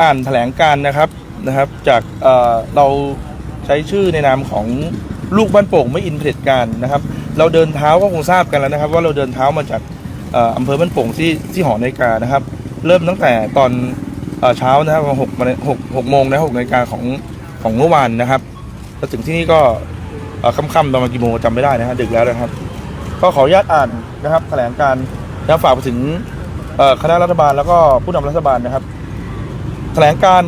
อ่านแถลงการนะครับนะครับ จากเเราใช้ชื่อในนามของลูกบ้านโป่งไม่อินเผด็จการนะครับ เราเดินเท้าก็คงทราบกันแล้วนะครับ ว่าเราเดินเท้ามาจากอำเภอบ้านโป่งที่ที่หอนาฬิกานะครับ เริ่มตั้งแต่ตอนเช้านะครับหกหกหกโมงนะหกนาฬิกาของของเมื่อวานนะครับแล้วถึงที่นี่ก็ค่ำๆประมาณกี่โมงจำไม่ได้นะฮะดึกแล้วนะครับ ก็ขออนุญาตอ่านนะครับ แถลงการและฝากไปถึงคณะรัฐบาลแล้วก็ผู้นำรัฐบาลนะครับ แถลงการ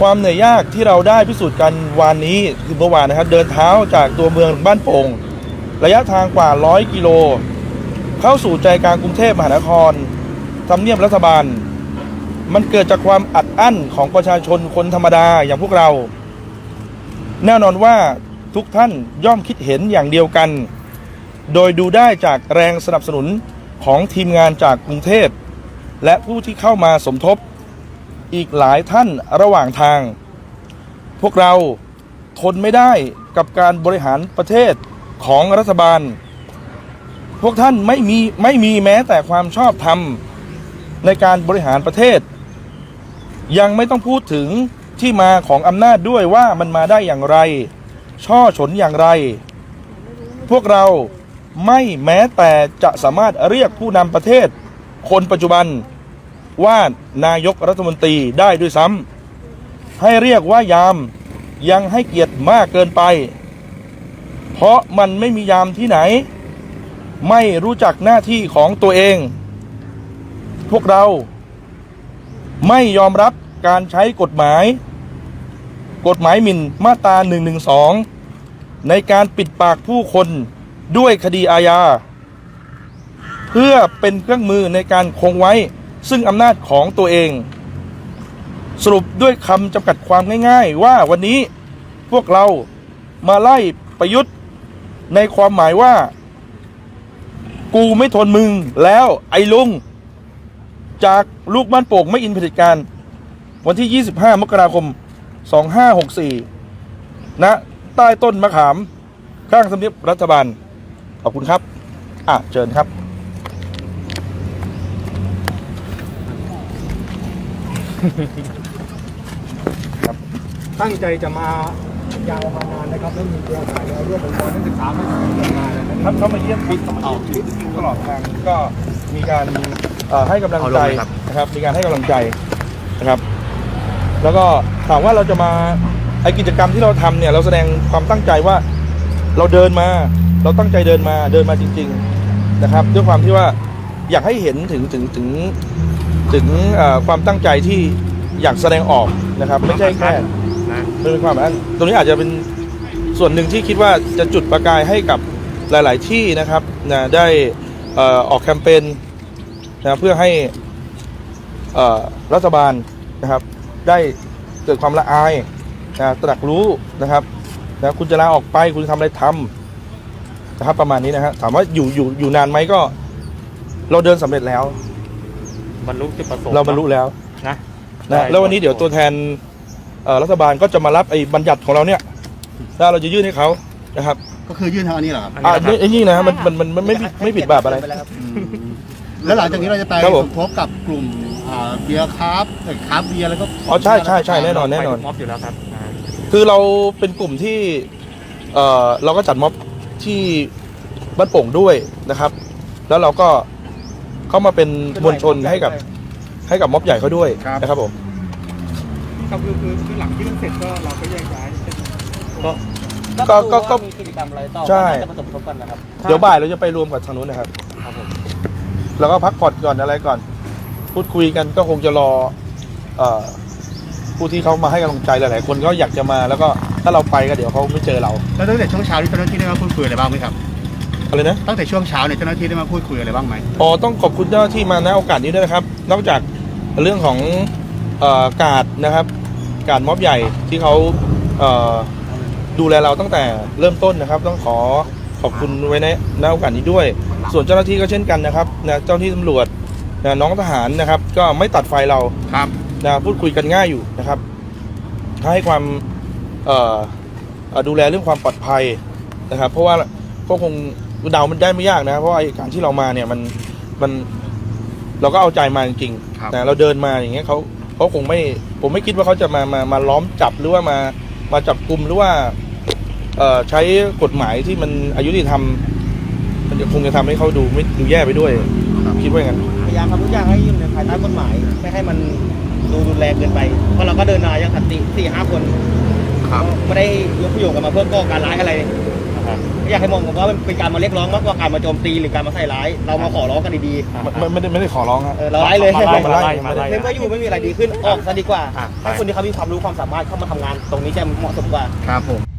ความเหนื่อยยากที่เราได้พิสูจน์กันวันนี้คือเมื่อวานนะครับ เดินเท้าจากตัวเมืองบ้านโป่งระยะทางกว่า 100 กิโล เข้าสู่ใจกลางกรุงเทพมหานครทำเนียบรัฐบาล มันเกิดจากความอัดอั้นของประชาชนคนธรรมดาอย่างพวกเรา แน่นอนว่าทุกท่านย่อมคิดเห็นอย่างเดียวกัน โดยดูได้จากแรงสนับสนุนของทีมงานจากกรุงเทพ และผู้ที่เข้ามาสมทบอีกหลายท่านระหว่างทาง พวกเราทนไม่ได้กับการบริหารประเทศของรัฐบาล พวกท่านไม่มีไม่มีแม้แต่ความชอบธรรมในการบริหารประเทศ ยังไม่ต้องพูดถึงที่มาของอำนาจด้วยว่ามันมาได้อย่างไร ช่อฉนอย่างไร พวกเราไม่แม้แต่จะสามารถเรียกผู้นำประเทศ คนปัจจุบันว่านายกรัฐมนตรีได้ด้วยซ้ำให้เรียกว่ายามยังให้เกียรติมากเกินไป เพราะมันไม่มียามที่ไหน ไม่รู้จักหน้าที่ของตัวเอง พวกเราไม่ยอมรับการใช้กฎหมาย กฎหมายหมิ่นมาตรา112 ในการปิดปากผู้คนด้วยคดีอาญา พื่อเป็นเครื่องมือในการคงไว้ซึ่งอำนาจของตัวเอง สรุปด้วยคำจำกัดความง่าย ๆ ว่าวันนี้พวกเรามาไล่ประยุทธ์ในความหมายว่า กูไม่ทนมึงแล้วไอ้ลุง จากลูกบ้านโป่งไม่อินเผด็จการ วันที่ 25 มกราคม 2564ณใต้ต้นมะขาม ข้างสำนักรัฐบาล ขอบคุณครับ อะ เชิญครับ ตั้งใจจะมายาวมานานนะครับแล้วมีเครือข่ายเราร่วมองค์กรนักศึกษาไม่ถึงเดือนมาเลยนะคครับรับเขามาเยี่ยมปิดตลอดตลอดทางก็มีการเอ่อให้กำลังใจนะครับ มีการให้กำลังใจนะครับ แล้วก็ถามว่าเราจะมาไอกิจกรรมที่เราทำเนี่ย เราแสดงความตั้งใจว่าเราเดินมา เราตั้งใจเดินมาเดินมาจริง ๆ นะครับด้วยความที่ว่าอยากให้เห็นถึงถึงถึง ถึงเอ่อความตั้งใจที่อยากแสดงออกนะครับ ไม่ใช่แค่นะเป็นความอันตรงนี้อาจจะเป็นส่วนหนึ่งที่คิดว่าจะจุดประกายให้กับหลาย ๆ ที่นะครับนะได้เอ่อออกแคมเปญนะเพื่อให้เอ่อรัฐบาลนะครับ ได้เกิดความละอายนะตระหนักรู้นะครับนะคุณจะลาออกไปคุณจะทำอะไรทำนะครับประมาณนี้นะฮะถามว่าอยู่อยู่อยู่นานไหมก็ เราเดินสำเร็จแล้ว บรรลุจุดประสงค์เราบรรลุแล้วนะนะแล้ววันนี้เดี๋ยวตัวแทนเอ่อรัฐบาลก็จะมารับไอ้บัญญัติของเราเนี่ยแล้วเราจะยื่นให้เขานะครับก็คือยื่นทางอันนี้เหรอครับอ่าไอ้นี่นะมันมันมันมันไม่ผิดไม่ผิดแบบอะไรแล้วหลังจากนี้เราจะไปครับผมสมทบกับกลุ่มอ่าเบียร์คราฟเอ่อคราฟเบียร์แล้วก็อ๋อใช่ใช่ใช่แน่นอนแน่นอนไปม็อบอยู่แล้วครับอ่าคือเราเป็นกลุ่มที่เอ่อเราก็จัดม็อบที่บ้านโป่งด้วยนะครับ แล้วเราก็ เข้ามาเป็นมวลชนให้กับให้กับม็อบใหญ่เขาด้วยนะครับผมก็คือคือคือหลังยื่นเสร็จก็เราก็แยกย้ายก็ ก็ก็ก็ก็มีกิจกรรมอะไรต่อใช่จะมาสมทบกันนะครับ เดี๋ยวบ่ายเราจะไปรวมกับทางนู้นนะครับ ครับผม แล้วก็พักผ่อนก่อนอะไรก่อน พูดคุยกันก็คงจะรอเอ่อผู้ที่เขามาให้กำลังใจหลาย ๆ คนก็อยากจะมาแล้วก็ถ้าเราไปก็เดี๋ยวเขาไม่เจอเรา แล้วตั้งแต่ช่วงเช้าที่เจ้าหน้าที่ได้มาพูดคุยอะไรบ้างไหมครับ อะไรนะ ตั้งแต่ช่วงเช้าเนี่ยเจ้าหน้าที่ได้มาพูดคุยอะไรบ้างไหมอ๋อต้องขอบคุณเจ้าหน้าที่มาณโอกาสนี้ด้วยนะครับ นอกจากเรื่องของเอ่อกาดนะครับ การม็อบใหญ่ที่เขาเอ่อดูแลเราตั้งแต่เริ่มต้นนะครับ ต้องขอขอบคุณไว้ในณโอกาสนี้ด้วย ส่วนเจ้าหน้าที่ก็เช่นกันนะครับนะเจ้าหน้าที่ตำรวจนะน้องทหารนะครับ ก็ไม่ตัดไฟเราครับ นะพูดคุยกันง่ายอยู่นะครับให้ความเอ่อเอ่อดูแลเรื่องความปลอดภัยนะครับ เพราะว่าก็คง เดามันได้ไม่ยากนะ เพราะว่าไอ้การที่เรามาเนี่ยมันมันเราก็เอาใจมาจริงครับๆแต่เราเดินมาอย่างเงี้ยเขาเขาคงไม่ ผมไม่คิดว่าเขาจะมามามาล้อมจับหรือว่ามามาจับกลุ่มหรือว่าเอ่อใช้กฎหมายที่มันอายุติธรรมมันจะคงจะทำให้เขาดูไม่ดูแย่ไปด้วยคิดว่าอย่างนั้นพยายามทำทุกอย่างให้อยู่ในภายใต้กฎหมาย ไม่ให้มันดูรุนแรงเกินไป เพราะเราก็เดินมาอย่างสันติสี่ห้าคนครับไม่ได้ยกประโยชน์กันมาเพื่อก่อการร้ายอะไรไม่ อยากให้มองผมว่ามันเป็นการมาเรียกร้องมากกว่าการมาโจมตีหรือการมาใส่ร้าย เรามาขอร้องกันดีไม่ไม่ได้ไม่ได้ขอร้องครับๆเออเราไล่เลยมาไล่มาไล่มาไล่เมื่ออยู่ไม่มีอะไรดีขึ้นออกซะดีกว่าให้คนที่เขามีความรู้ความสามารถเข้ามาทำงาน ตรงนี้จะเหมาะสมกว่า ครับผม